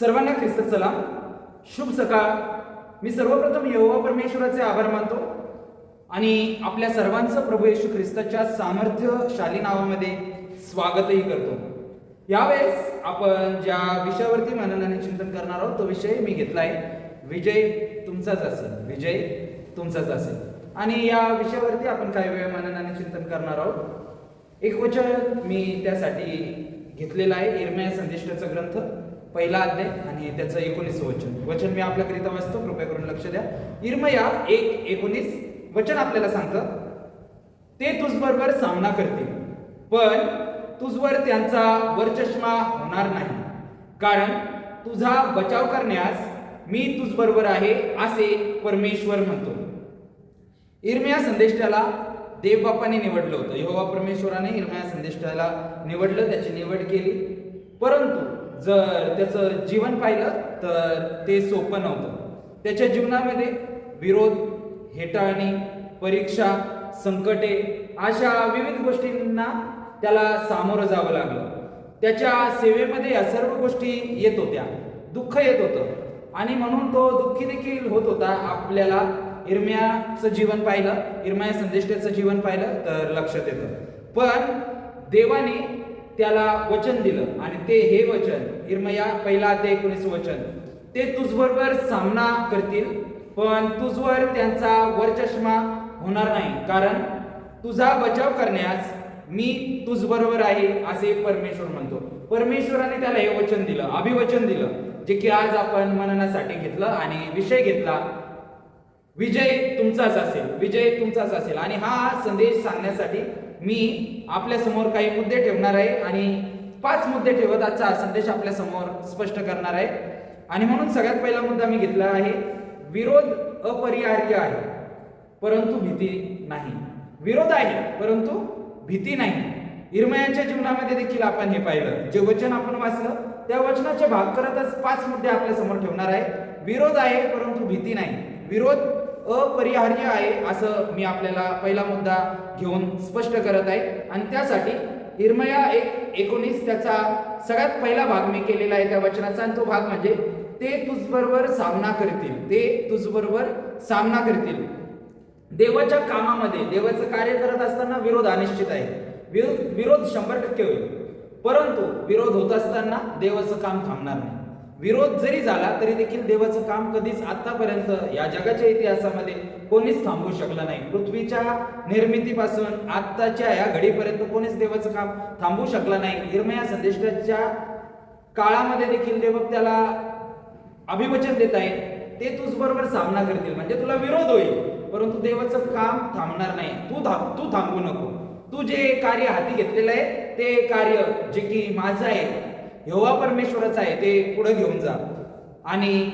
सर्वांना ख्रिस्त सलाम शुभ सकाळ. मी सर्वप्रथम यहोवा परमेश्वराचे आभार मानतो आणि आपल्या सर्वांचं प्रभू येशू ख्रिस्ताच्या सामर्थ्यशाली नावामध्ये स्वागतही करतो. यावेळेस आपण ज्या विषयावरती मननाने चिंतन करणार आहोत तो विषय मी घेतला आहे. विजय तुमचाच असेल. विजय तुमचाच असेल. आणि या विषयावरती आपण काही वेळ मननाने चिंतन करणार आहोत. एक वचन मी त्यासाठी घेतलेलं आहे. इरम्या संदेष्टाचा ग्रंथ. पहिला अध्याय आणि त्याचं एकोणीस वचन. वचन मी आपल्याकरिता वाचतो कृपया करून लक्ष द्या. इर्मया एक एकोणीस वचन आपल्याला सांगतं ते तुझबरोबर सामना करतील पण तुझवर त्यांचा वरचष्मा होणार नाही. कारण तुझा बचाव करण्यास मी तुझबरोबर आहे असे परमेश्वर म्हणतो. इर्मया संदेष्टाला देवबापाने निवडलं होतं. यहोवा परमेश्वराने इर्मया संदेष्टाला निवडलं त्याची निवड केली. परंतु जर त्याचं जीवन पाहिलं तर ते सोपं नव्हतं. त्याच्या जीवनामध्ये विरोध हेटाळणी परीक्षा संकटे अशा विविध गोष्टींना त्याला सामोरं जावं लागलं. त्याच्या सेवेमध्ये या सर्व गोष्टी येत होत्या. दुःख येत होतं. आणि म्हणून तो दुःखी देखील होत होता. आपल्याला इरम्याचं जीवन पाहिलं इरम्या संदेष्टाचं जीवन पाहिलं तर लक्षात येतं. पण देवाने त्याला वचन दिलं. आणि ते हे वचन इरमया पहिला ते एकोणीस वचन ते तुझबरोबर सामना करतील पण तुझवर त्यांचा वरचष्मा होणार नाही. कारण तुझा बचाव करण्यास मी तुझबरोबर आहे असे परमेश्वर म्हणतो. परमेश्वराने त्याला हे वचन दिलं अभिवचन दिलं जे की आज आपण मननासाठी घेतलं आणि विषय घेतला. विजय तुमचाच असेल विजय तुमचाच असेल. आणि हा संदेश सांगण्यासाठी मी आपल्यासमोर काही मुद्दे ठेवणार आहे आणि पाच मुद्दे ठेवत आजचा संदेश आपल्यासमोर स्पष्ट करणार आहे. आणि म्हणून सगळ्यात पहिला मुद्दा मी घेतला आहे विरोध अपरिहार्य आहे परंतु भीती नाही. विरोध आहे परंतु भीती नाही. इरमयाच्या जीवनामध्ये देखील आपण हे पाहिलं. जे वचन आपण वाचलं त्या वचनाचे भाग करतच पाच मुद्दे आपल्यासमोर ठेवणार आहे. विरोध आहे परंतु भीती नाही. विरोध अपरिहार्य आहे असं मी आपल्याला पहिला मुद्दा घेऊन स्पष्ट करत आहे. आणि त्यासाठी इरमया एक एकोणीस त्याचा सगळ्यात पहिला भाग मी केलेला आहे त्या वचनाचा. आणि तो भाग म्हणजे ते तुझबरोबर सामना करतील. ते तुझबरोबर सामना करतील. देवाच्या कामामध्ये देवाचं कार्य करत असताना विरोध अनिश्चित आहे. विरोध विरोध शंभर टक्के होईल. परंतु विरोध होत असताना देवाचं काम थांबणार नाही. विरोध जरी झाला तरी देखील देवाचं काम कधीच आतापर्यंत या जगाच्या इतिहासामध्ये कोणीच थांबवू शकलं नाही. पृथ्वीच्या निर्मितीपासून आत्ताच्या या घडीपर्यंत कोणीच देवाचं काम थांबवू शकलं नाही. निर्मया संदेशाच्या काळामध्ये देखील देव त्याला अभिवचन देत आहे ते तुझ बरोबर सामना करतील. म्हणजे तुला विरोध होईल परंतु देवाचं काम थांबणार नाही. तू थांब तू थांबू नको. तू जे कार्य हाती घेतलेलं आहे ते कार्य जे की माझं आहे यहोवा परमेश्वरच आहे ते पुढे घेऊन जा. आणि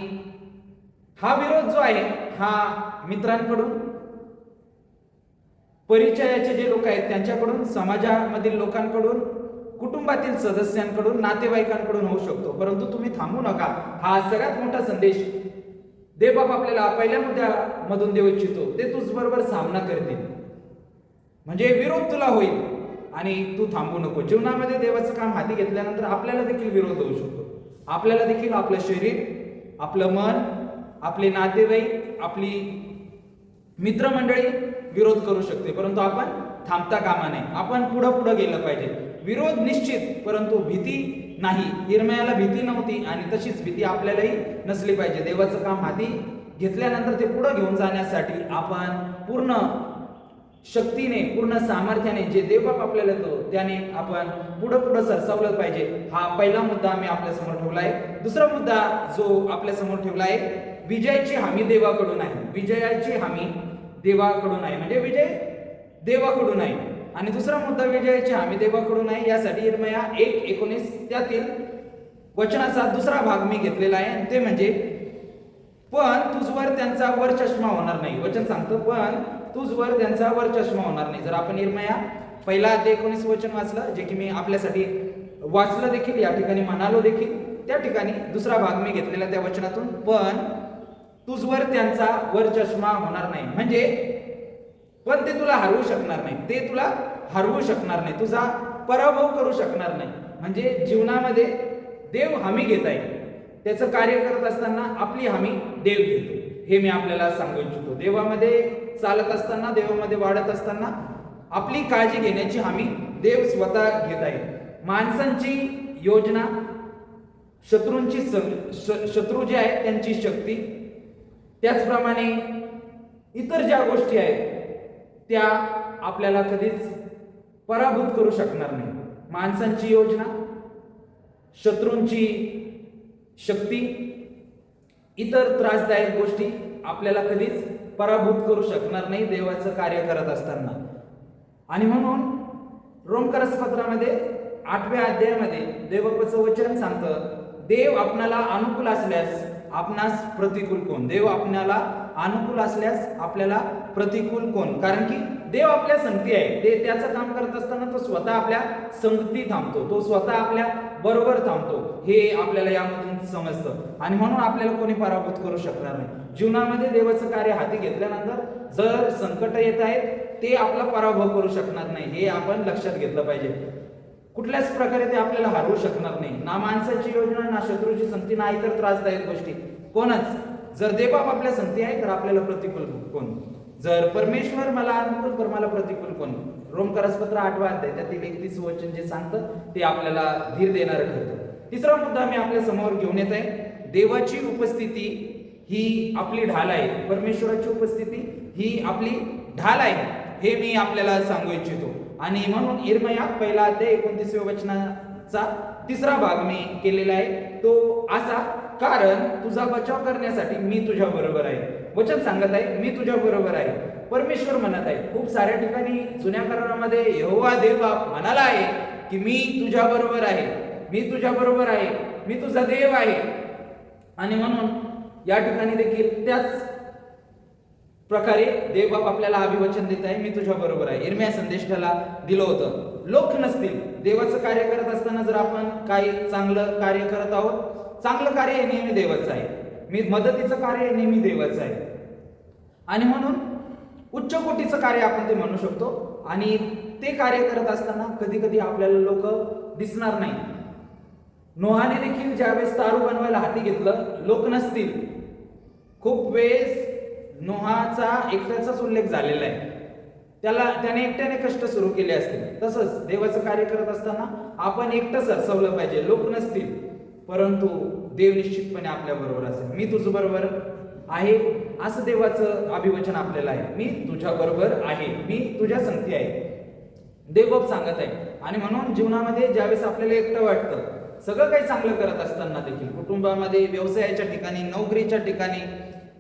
हा विरोध जो आहे हा मित्रांकडून परिचयाचे जे लोक आहेत त्यांच्याकडून समाजामधील लोकांकडून कुटुंबातील सदस्यांकडून नातेवाईकांकडून होऊ शकतो. परंतु तुम्ही थांबू नका. हा सगळ्यात मोठा संदेश देवबाप आपल्याला. पहिल्या मुद्द्यामधून देऊ इच्छितो. ते तुझ बरोबर सामना करतील. म्हणजे विरोध तुला होईल. आणि तू थांबू नको. जीवनामध्ये देवाचं काम हाती घेतल्यानंतर आपल्याला देखील विरोध होऊ शकतो. आपल्याला देखील आपलं शरीर आपलं मन आपले नातेवाईक आपली मित्रमंडळी विरोध करू शकते. परंतु आपण थांबता कामा नये. आपण पुढं पुढं गेलं पाहिजे. विरोध निश्चित परंतु भीती नाही. निर्मयाला भीती नव्हती आणि तशीच भीती आपल्यालाही नसली पाहिजे. देवाचं काम हाती घेतल्यानंतर ते पुढं घेऊन जाण्यासाठी आपण पूर्ण शक्तीने पूर्ण सामर्थ्याने जे देवबाप आपल्याला देतो त्याने आपण पुढं पुढं सरसावलं पाहिजे. हा पहिला मुद्दा मी आपल्यासमोर ठेवला आहे दुसरा मुद्दा जो आपल्यासमोर ठेवला आहे विजयाची हमी देवाकडून आहे. विजयाची हमी देवाकडून आहे. म्हणजे विजय देवाकडून आहे. आणि दुसरा मुद्दा विजयाची हमी देवाकडून आहे. यासाठी इरमया एक एकोणीस त्यातील वचनाचा दुसरा भाग मी घेतलेला आहे. आणि ते म्हणजे पण तुझवर त्यांचा वर चष्मा होणार नाही. वचन सांगतो पण तुझवर त्यांचा वर चष्मा होणार नाही. जर आपण निर्मया पहिला अध्याय एकोणीस वचन वाचलं जे की मी आपल्यासाठी वाचलं देखील या ठिकाणी म्हणालो देखील त्या ठिकाणी दुसरा भाग मी घेतलेला त्या वचनातून. पण तुझवर त्यांचा वर चष्मा होणार नाही. म्हणजे पण ते तुला हरवू शकणार नाही. ते तुला हरवू शकणार नाही. तुझा पराभव करू शकणार नाही. म्हणजे जीवनामध्ये देव हमी घेत आहे. त्याचं कार्य करत असताना आपली हमी देव घेतो. हे मी आपल्याला सांगू इच्छितो. देवामध्ये चालत असताना देवामध्ये वाढत असताना आपली काळजी घेण्याची हमी देव स्वतः घेत आहे. माणसांची योजना शत्रूंची शत्रू जे आहेत त्यांची शक्ती त्याचप्रमाणे इतर ज्या गोष्टी आहेत त्या आपल्याला कधीच पराभूत करू शकणार नाही. माणसांची योजना शत्रूंची शक्ती इतर त्रासदायक गोष्टी आपल्याला कधीच पराभूत करू शकणार नाही देवाचं कार्य करत असताना. आणि म्हणून रोमकरस पत्रामध्ये आठव्या अध्यायामध्ये देवपचं वचन सांगतं देव आपणाला अनुकूल असल्यास आपणास प्रतिकूल कोण? देव आपल्याला अनुकूल असल्यास आपल्याला प्रतिकूल कोण? कारण की देव आपल्या संगती आहे. ते त्याचं काम करत असताना तो स्वतः आपल्या संगती थांबतो. तो स्वतः आपल्या बरोबर थांबतो. हे आपल्याला यामधून समजतं. आणि म्हणून आपल्याला कोणी पराभूत करू शकणार नाही. जीवनामध्ये देवाचं कार्य हाती घेतल्यानंतर जर संकट येत आहेत ते आपला पराभव करू शकणार नाही. हे आपण लक्षात घेतलं पाहिजे. कुठल्याच प्रकारे ते आपल्याला हरवू शकणार नाही. ना माणसाची योजना ना शत्रूची संधी ना इतर त्रासदायक गोष्टी. कोणच. जर देवबाप आपल्या संती आहे तर आपल्याला प्रतिकूल कोण? जर परमेश्वर मला अनुकूल तर मला प्रतिकूल कोण? रोमकरसपत्र आठवा अध्याय त्यातील एकतीस वचन जे सांगतं ते आपल्याला धीर देणारं ठरतं. तिसरा मुद्दा मी आपल्यासमोर घेऊन येत आहे देवाची उपस्थिती ही आपली ढाल आहे. परमेश्वराची उपस्थिती ही आपली ढाल आहे. हे मी आपल्याला सांगू इच्छितो. आणि म्हणून इरमया पहिला अध्याय एकोणतीसव्या वचनाचा तिसरा भाग मी केलेला आहे. तो असा कारण तुझा बचाव करण्यासाठी मी तुझ्या बरोबर आहे. वचन सांगत आहे मी तुझ्या बरोबर आहे. परमेश्वर म्हणत आहे खूप साऱ्या ठिकाणी जुन्या करारामध्ये यहोवा देव बाप म्हणाला आहे की मी तुझ्या बरोबर आहे मी तुझ्या बरोबर आहे मी तुझा देव आहे. आणि म्हणून या ठिकाणी देखील त्याच प्रकारे देवबाप आपल्याला अभिवचन देत आहे मी तुझ्या बरोबर आहे. इरम्या संदेश त्याला दिलं होतं. लोक नसतील देवाचं कार्य करत असताना जर आपण काही चांगलं कार्य करत आहोत चांगलं कार्य हे नेहमी देवाचं आहे. मी मदतीचं कार्य हे नेहमी देवाचं आहे. आणि म्हणून उच्च कोटीचं कार्य आपण ते म्हणू शकतो. आणि ते कार्य करत असताना कधी कधी आपल्याला लोक दिसणार नाही. नोहाने देखील ज्यावेळेस तारू बनवायला हाती घेतलं लोक नसतील. खूप वेळेस नोहाचा एकट्याचाच उल्लेख झालेला आहे. त्याला त्याने एकट्याने कष्ट सुरू केले असतील. तसंच देवाचं कार्य करत असताना आपण एकटंच हसवलं पाहिजे लोक नसतील. परंतु देव निश्चितपणे आपल्या बरोबर असेल. मी तुझ बरोबर आहे. असं देवाचं अभिवचन आपल्याला आहे. मी तुझ्या बरोबर आहे. मी तुझ्या संगती आहे. देवबाप सांगत आहे. आणि म्हणून जीवनामध्ये ज्यावेळेस आपल्याला एकटं वाटतं सगळं काही चांगलं करत असताना देखील कुटुंबामध्ये व्यवसायाच्या ठिकाणी नोकरीच्या ठिकाणी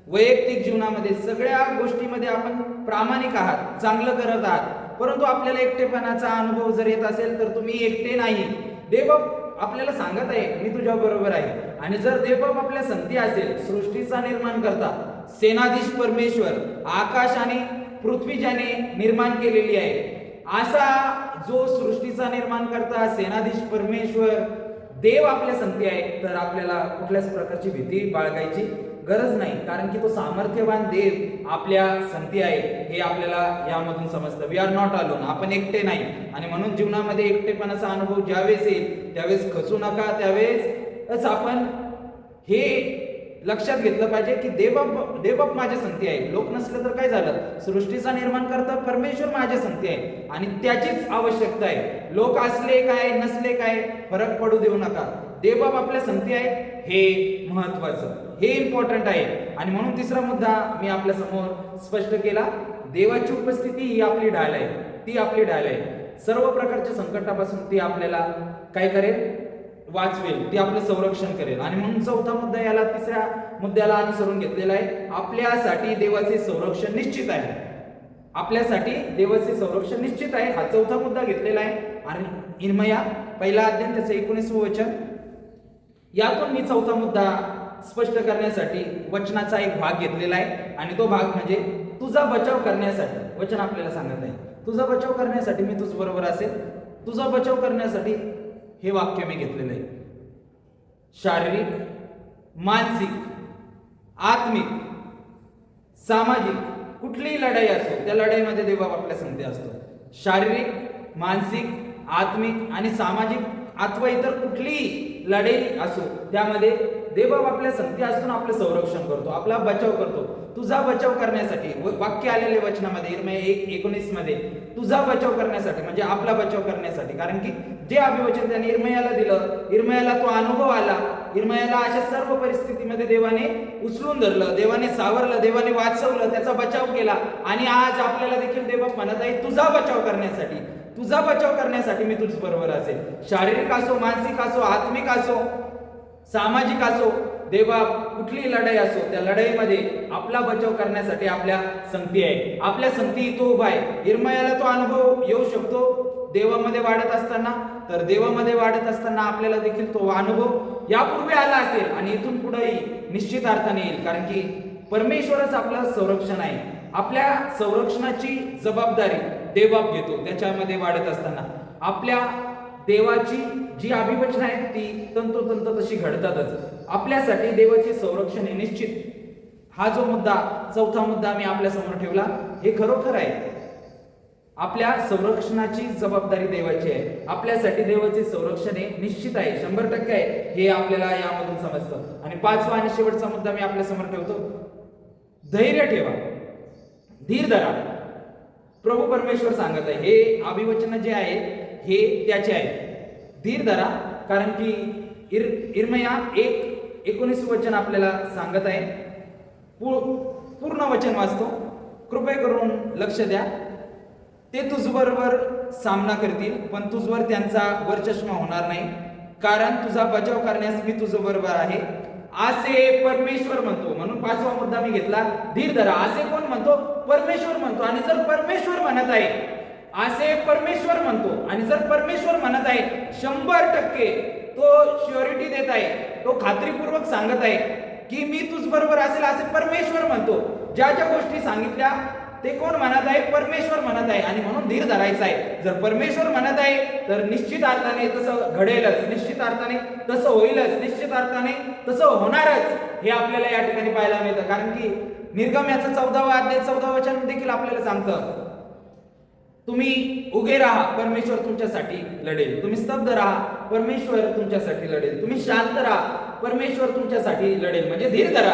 वैयक्तिक जीवनामध्ये सगळ्या गोष्टीमध्ये आपण प्रामाणिक आहात चांगलं करत आहात. परंतु आपल्याला एकटेपणाचा अनुभव जर येत असेल तर तुम्ही एकटे नाही. देव आपल्याला सांगत आहे मी तुझ्या बरोबर आहे. आणि जर देवबाप आपल्या संगती असेल सृष्टीचा निर्माण करता सेनाधीश परमेश्वर आकाश आणि पृथ्वी ज्याने निर्माण केलेली आहे असा जो सृष्टीचा निर्माण करता सेनाधीश परमेश्वर देव आपल्या संगती आहे तर आपल्याला कुठल्याच प्रकारची भीती बाळगायची गरज नाही. कारण की तो सामर्थ्यवान देव आपल्या संगती आहे हे आपल्याला यामधून समजतं. वी आर नॉट अलोन आपण एकटे नाही. आणि म्हणून जीवनामध्ये एकटेपणाचा अनुभव ज्यावेळेस येईल त्यावेळेस खचू नका. त्यावेळेस आपण हे लक्षात घेतलं पाहिजे की देवप देवप माझ्या संगती आहे. लोक नसले तर काय झालं? सृष्टीचा निर्माण करता परमेश्वर माझ्या संगती आहे. आणि त्याचीच आवश्यकता आहे. लोक असले काय नसले काय फरक पडू देऊ नका. देवप आपल्या संगती आहे हे महत्वाचं. हे इम्पॉर्टंट आहे. आणि म्हणून तिसरा मुद्दा मी आपल्यासमोर स्पष्ट केला. देवाची उपस्थिती ही आपली ढाल आहे. ती आपली ढाल आहे. सर्व प्रकारच्या संकटापासून ती आपल्याला काय करेल? वाचवेल ती आपलं संरक्षण करेल. आणि म्हणून चौथा मुद्दा याला तिसऱ्या मुद्द्याला अनुसरून घेतलेला आहे आपल्यासाठी देवाचे संरक्षण निश्चित आहे. आपल्यासाठी देवाचे संरक्षण निश्चित आहे हा चौथा मुद्दा घेतलेला आहे. आणि इन्मया पहिला अध्ययन त्याचं एकोणीस वचन. यातून मी चौथा मुद्दा स्पष्ट करण्यासाठी वचनाचा एक भाग घेतलेला आहे. आणि तो भाग म्हणजे तुझा बचाव करण्यासाठी. वचन आपल्याला सांगत आहे. तुझा बचाव करण्यासाठी मी तुझ बरोबर असेल. तुझा बचाव करण्यासाठी हे वाक्य मी घेतलेलं आहे. शारीरिक मानसिक आत्मिक सामाजिक कुठलीही लढाई असो त्या लढाईमध्ये देवबाब आपल्या संधी असतो. शारीरिक मानसिक आत्मिक आणि सामाजिक अथवा इतर कुठलीही लढाई असो त्यामध्ये देवबाब आपल्या संगती असून आपलं संरक्षण करतो आपला बचाव करतो. तुझा बचाव करण्यासाठी वाक्य आलेले वचनामध्ये इरमय एक एकोणीसमध्ये तुझा बचाव करण्यासाठी म्हणजे आपला बचाव करण्यासाठी. कारण की जे अभिवचन त्याने इरमयाला दिलं इरमयाला तो अनुभव आला इरमयाला अशा सर्व परिस्थितीमध्ये देवाने उचलून धरलं देवाने सावरलं देवाने वाचवलं त्याचा बचाव केला. आणि आज आपल्याला देखील देवा म्हणत आहे तुझा बचाव करण्यासाठी तुझा बचाव करण्यासाठी मी तुझ बरोबर असेल. शारीरिक असो मानसिक असो आत्मिक असो सामाजिक असो देवा कुठली लढाई असो त्या लढाईमध्ये आपला बचाव करण्यासाठी आपल्या संगती आहे. आपल्या संगती तो उभा आहे. इरमयाला तो अनुभव येऊ शकतो देवामध्ये वाढत असताना. तर देवामध्ये वाढत असताना आपल्याला देखील तो अनुभव यापूर्वी आला असेल आणि इथून पुढेही निश्चित अर्थाने येईल. कारण की परमेश्वरच आपलं संरक्षण आहे. आपल्या संरक्षणाची जबाबदारी देवाप घेतो त्याच्यामध्ये वाढत असताना. आपल्या देवाची जी अभिवचनं आहेत ती तंतोतंत तशी घडतातच. आपल्यासाठी देवाचे संरक्षण हे निश्चित. हा जो मुद्दा चौथा मुद्दा मी आपल्यासमोर ठेवला हे खरोखर आहे. आपल्या संरक्षणाची जबाबदारी देवाची आहे. आपल्यासाठी देवाचे संरक्षण हे निश्चित आहे. शंभर टक्के आहे. हे आपल्याला यामधून समजतं. आणि पाचवा आणि शेवटचा मुद्दा मी आपल्यासमोर ठेवतो. धैर्य ठेवा. धीर धरा. प्रभू परमेश्वर सांगत आहे हे अभिवचन जे आहे हे त्याचे आहे धीर धरा कारण की इर इर्मया एक एकोणीस वचन आपल्याला सांगत आहे. पू- पूर्ण वचन वाचतो. कृपया करून लक्ष द्या. ते तुझबरोबर सामना करतील पण तुझवर त्यांचा वरचष्मा होणार नाही. कारण तुझा बचाव करण्यास मी तुझबरोबर आहे. असे परमेश्वर म्हणतो. म्हणून पाचवा मुद्दा मी घेतला. धीर धरा. असे कोण म्हणतो? परमेश्वर म्हणतो. आणि जर परमेश्वर म्हणत आहे असे परमेश्वर म्हणतो. आणि जर परमेश्वर म्हणत आहे शंभर टक्के तो श्युरिटी देत आहे तो खात्रीपूर्वक सांगत आहे की मी तुझ बरोबर असेल असे परमेश्वर म्हणतो. ज्या ज्या गोष्टी सांगितल्या ते कोण म्हणत आहे? परमेश्वर म्हणत आहे. आणि म्हणून धीर धरायचा आहे. जर परमेश्वर म्हणत आहे तर निश्चित अर्थाने तसं घडेलच. निश्चित अर्थाने तसं होईलच. निश्चित अर्थाने तसं होणारच हे आपल्याला या ठिकाणी पाहायला मिळतं. कारण की निर्गम याचं चौदावा अध्याय चौदा वचन देखील आपल्याला सांगतं. तुम्ही उभे राहा परमेश्वर तुमच्यासाठी लढेल. तुम्ही स्तब्ध राहा परमेश्वर तुमच्यासाठी लढेल. तुम्ही शांत राहा परमेश्वर तुमच्यासाठी लढेल. म्हणजे धीर धरा.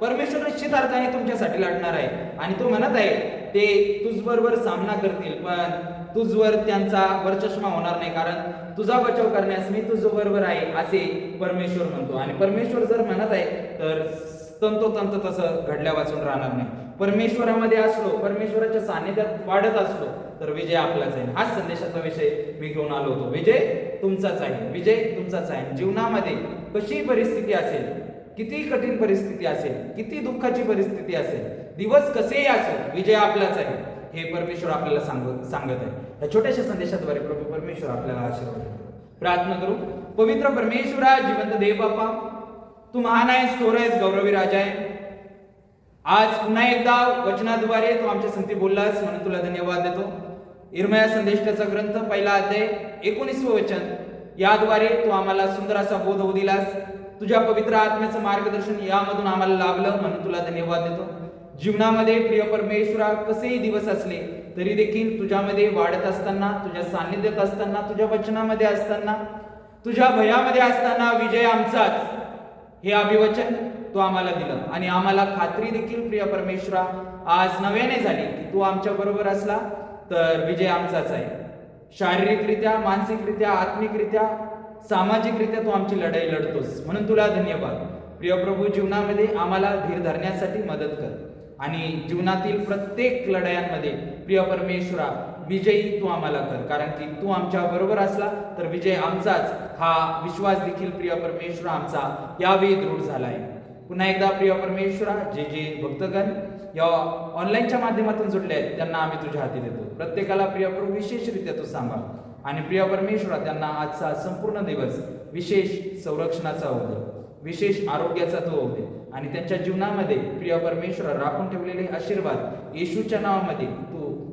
परमेश्वर निश्चित अर्थाने तुमच्यासाठी लढणार आहे. आणि तो म्हणत आहे ते तुझबरोबर सामना करतील पण तुझवर त्यांचा वरचष्मा होणार नाही कारण तुझा बचाव करण्यास मी तुझबरोबर आहे असे परमेश्वर म्हणतो. आणि परमेश्वर जर म्हणत आहे तर तंतोतंत तसं घडल्या वाचून राहणार नाही. परमेश्वरामध्ये असलो परमेश्वराच्या सानिध्यात वाढत असलो तर विजय आपलाच आहे. हाच संदेशाचा विषय मी घेऊन आलो होतो. विजय तुमचाच आहे. विजय तुमचाच आहे. जीवनामध्ये कशी परिस्थिती असेल किती कठीण परिस्थिती असेल किती दुःखाची परिस्थिती असेल दिवस कसेही असो विजय आपलाच आहे. हे परमेश्वर आपल्याला सांग सांगत आहे. या छोट्याशा संदेशाद्वारे प्रभू परमेश्वर आपल्याला आशीर्वाद देतो. प्रार्थना करू. पवित्र परमेश्वरा जिवंत देव बाप्पा तू महान आहेस थोर आहेस गौरवी राजा आहे. आज पुन्हा एकदा वचनाद्वारे तू आमच्या संगती बोललास म्हणून तुला धन्यवाद देतो. इरमया संदेशाचा ग्रंथ पहिला अध्याय एकोणीसवं वचन. याद्वारे तू आम्हाला सुंदर असा बोध होऊ दिलास. तुझ्या पवित्र आत्म्याचं मार्गदर्शन यामधून आम्हाला लाभलं म्हणून तुला धन्यवाद देतो. जीवनामध्ये प्रिय परमेश्वरा कसेही दिवस असले तरी देखील तुझ्यामध्ये वाढत असताना तुझ्या सान्निध्यात असताना तुझ्या वचनामध्ये असताना तुझ्या भयामध्ये असताना विजय आमचाच. हे अभिवचन तू आम्हाला दिलं. आणि आम्हाला खात्री देखील प्रिय परमेश्वरा आज नव्याने झाली की तू आमच्या बरोबर असला तर विजय आमचाच आहे. शारीरिकरित्या मानसिकरित्या आत्मिकरित्या सामाजिकरित्या तू आमची लढाई लढतोस. म्हणून तुला धन्यवाद. प्रिय प्रभू जीवनामध्ये आम्हाला धीर धरण्यासाठी मदत कर. आणि जीवनातील प्रत्येक लढायांमध्ये प्रिय परमेश्वरा विजयी तू आम्हाला कर. कारण की तू आमच्या बरोबर असला तर विजय आमचाच. हा विश्वास देखील प्रिय परमेश्वर आमचा यावेळी दृढ झाला आहे. पुन्हा एकदा प्रिय परमेश्वरा जे जे भक्तगण या ऑनलाईनच्या माध्यमातून जुडले आहेत त्यांना आम्ही तुझ्या हाती देतो. प्रत्येकाला प्रियप्रभू विशेषरित्या तू सांभाळ. आणि प्रिय परमेश्वरा त्यांना आजचा संपूर्ण दिवस विशेष संरक्षणाचा होऊ दे. विशेष आरोग्याचा तो होऊ दे. आणि त्यांच्या जीवनामध्ये प्रिय परमेश्वरा राखून ठेवलेले आशीर्वाद येशूच्या नावामध्ये तू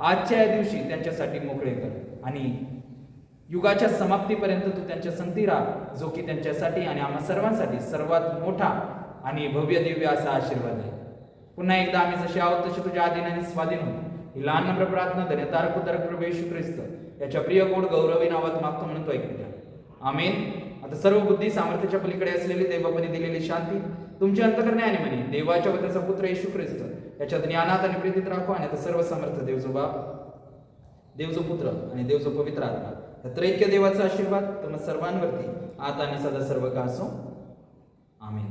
आजच्या या दिवशी त्यांच्यासाठी मोकळे कर. आणि युगाच्या समाप्तीपर्यंत तू त्यांच्या संगती राहा जो की त्यांच्यासाठी आणि आम्हा सर्वांसाठी सर्वात मोठा आणि भव्य दिव्य असा आशीर्वाद आहे. पुन्हा एकदा आम्ही जसे आहोत तसे तुझ्या आधीन आणि स्वाधीन होतो. ही लहान नम्र प्रार्थना धन्य तारक प्रभू येशू ख्रिस्त. याच्या प्रिय गोड गौरवी नावात मागतो म्हणून तो ऐकूया आमेन. आता सर्व बुद्धी सामर्थ्याच्या पलीकडे असलेली देवापदी दिलेली शांती तुमची अंतकरणे आणि म्हणे देवाच्या वतीचा पुत्र येशू ख्रिस्त. याच्या ज्ञानात आणि प्रीतीत राखो आणि आता सर्व समर्थ देवजोबा देवजो पुत्र आणि देवजो पवित्र आत्मा. त्रैक्य देवाचा आशीर्वाद तम सर्वांवरती. आता आणि सदा सर्व का असो. आम्ही